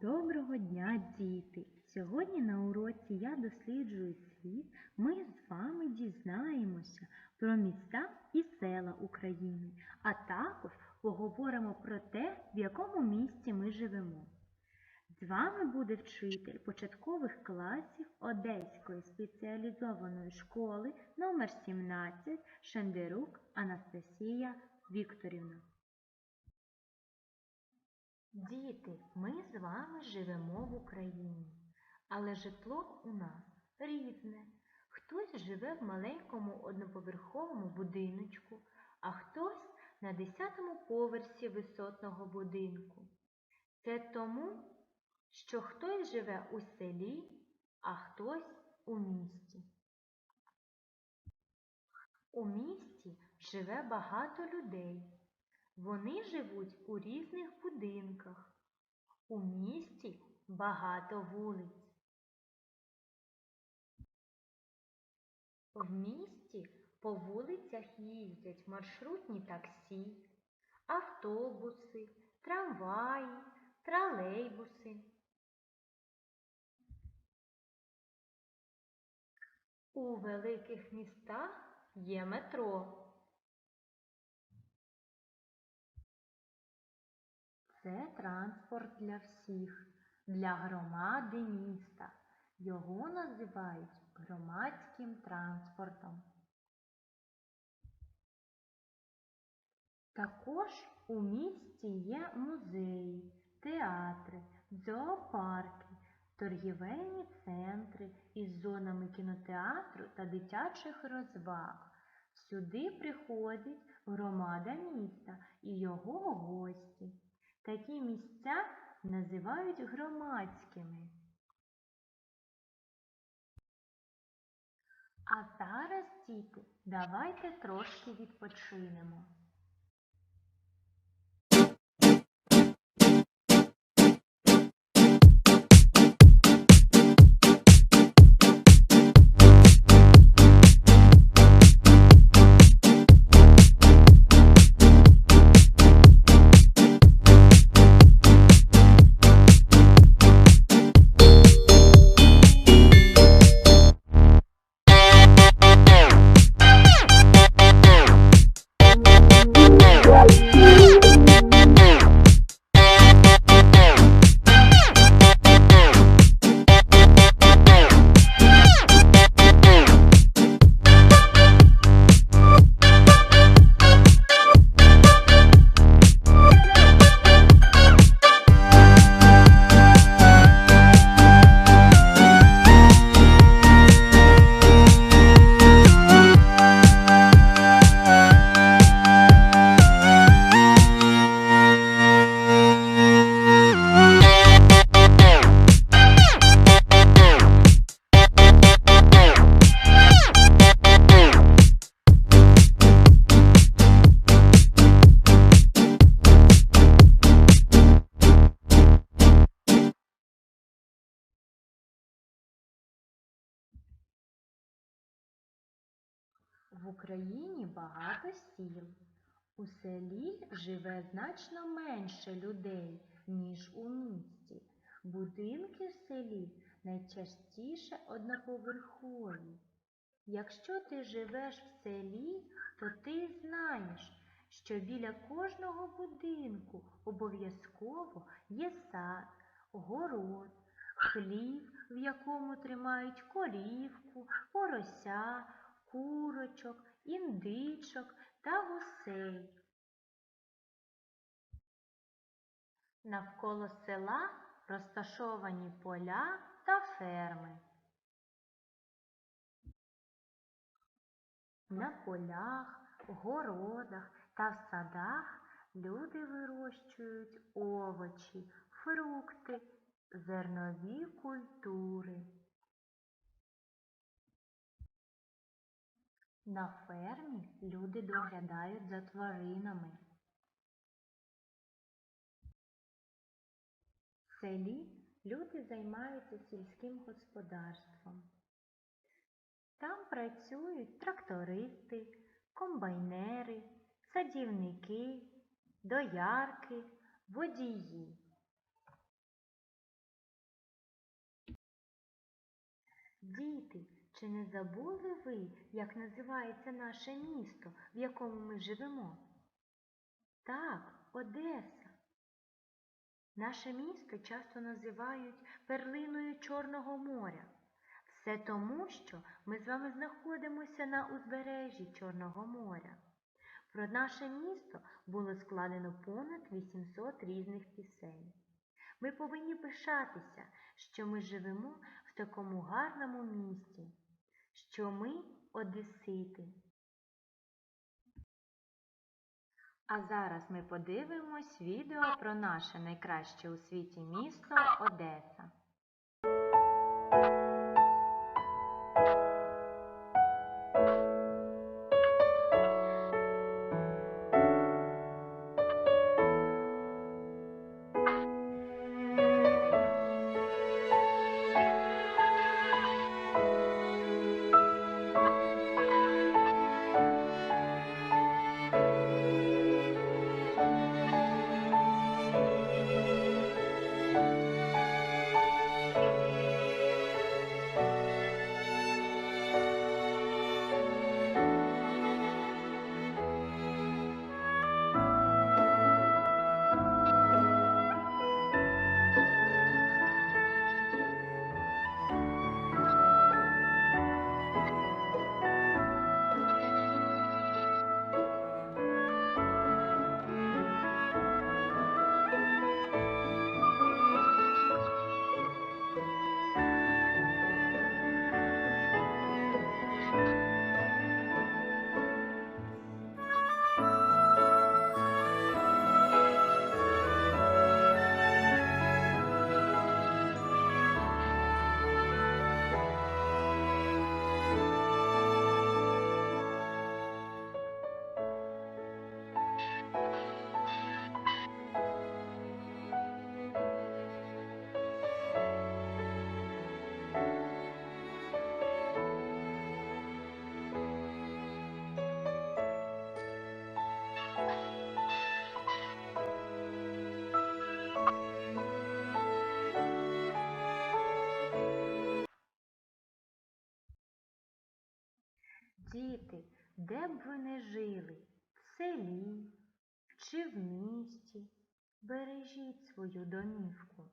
Доброго дня, діти! Сьогодні на уроці Я досліджую світ. Ми з вами дізнаємося про міста і села України, а також поговоримо про те, в якому місті ми живемо. З вами буде вчитель початкових класів Одеської спеціалізованої школи номер 17 Шендерук Анастасія Вікторівна. Діти, ми з вами живемо в Україні, але житло у нас різне. Хтось живе в маленькому одноповерховому будиночку, а хтось на 10-му поверсі висотного будинку. Це тому, що хтось живе у селі, а хтось у місті. У місті живе багато людей. Вони живуть у різних будинках. У місті багато вулиць. В місті по вулицях їздять маршрутні таксі, автобуси, трамваї, тролейбуси. У великих містах є метро. Це транспорт для всіх, для громади міста. Його називають громадським транспортом. Також у місті є музеї, театри, зоопарки, торгівельні центри із зонами кінотеатру та дитячих розваг. Сюди приходить громада міста і його гості. Такі місця називають громадськими. А зараз, діти, давайте трошки відпочинемо. Україні багато сіл. У селі живе значно менше людей, ніж у місті. Будинки в селі найчастіше одноповерхові. Якщо ти живеш в селі, то ти знаєш, що біля кожного будинку обов'язково є сад, город, хлів, в якому тримають корівку, порося, курочок, індичок та гусей. Навколо села розташовані поля та ферми. На полях, городах та в садах люди вирощують овочі, фрукти, зернові культури. На фермі люди доглядають за тваринами. В селі люди займаються сільським господарством. Там працюють трактористи, комбайнери, садівники, доярки, водії. Діти, чи не забули ви, як називається наше місто, в якому ми живемо? Так, Одеса. Наше місто часто називають перлиною Чорного моря. Все тому, що ми з вами знаходимося на узбережжі Чорного моря. Про наше місто було складено понад 800 різних пісень. Ми повинні пишатися, що ми живемо в такому гарному місті, що ми одесити. А зараз ми подивимось відео про наше найкраще у світі місто Одеса. Діти, де б ви не жили, в селі чи в місті, бережіть свою домівку.